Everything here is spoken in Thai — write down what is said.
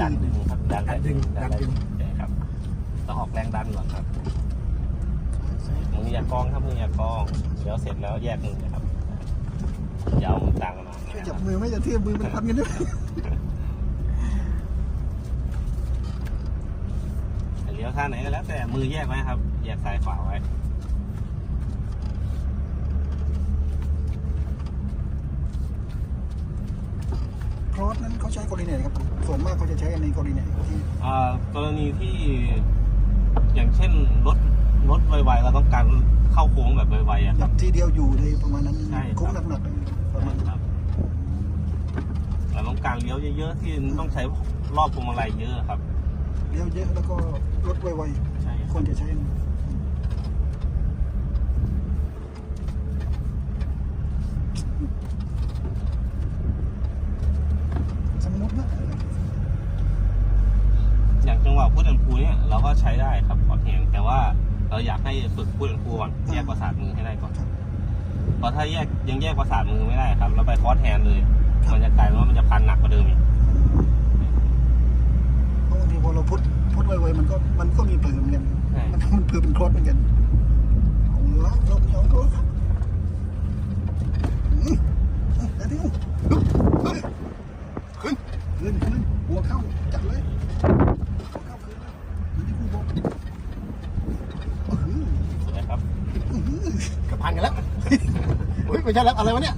ดันดันดึงดันดึงใช่ครับต้องออกแรงดันก่อนครับมืออย่ากองครับมืออย่ากองเดี๋ยวเสร็จแล้วแยกมือนะครับอยาวมือต่างกันมาช่วยจับมือไม่จะเทียบมือมันพันกันด้วยเลี้ยวท่าไหนก็แล้วแต่มือแยกไว้ครับ แยกซ้ายขวาไว้ ครอสนั้นเขาใช้กรณีไหนครับส่วนมากเขาจะใช้กันในกรณีไหนที่อ่ากรณีที่อย่างเช่นรถรถไวๆเราต้องการเข้าโค้งแบบไวๆอะคแบรับบทีเดียวอยู่ในประมาณนั้นใช่ครับ โค้งหนักๆประมาณนั้นครับเราต้องการเลี้ยวเยอะๆที่ต้องใช้รอบพวงมาลัยเยอะครับ เลี้ยวเยอะแล้วก็รถไวใช่ๆ ควรจะใช้สมมตินะ อย่าง จังหวะพูดอันพูเนี่ยเราก็ใช้ได้ครับขอแทนแต่ว่าเราอยากให้ฝึกพูดอันพูก่อนแยกประสาทมือให้ได้ก่อนเพราะถ้าแยกยังแยกประสาทมือไม่ได้ครับ เราไปคอร์สแฮนด์เลย มันจะกลายเป็นว่ามันจะพันหนักกว่าเดิมอีกเพราะบางทีพอเราพุทพุทไวๆมันก็มันก็มีเผลอเหมือนกันใช่มันมันเผลอเป็นครอสเหมือนกันเอาละเราเอาครอสอืมเดี๋ยวเดี๋ยวเฮ้ยขึ้นขึ้นขึ้นหัวเข้าจัดเลยหัวเข้าขึ้นเลยเหมือนที่ครูบอกอื้อหือ สวยครับ อื้อหือกับพันกันแล้วเฮ้ย ไม่ใช่แล้วอะไรวะเนี่ย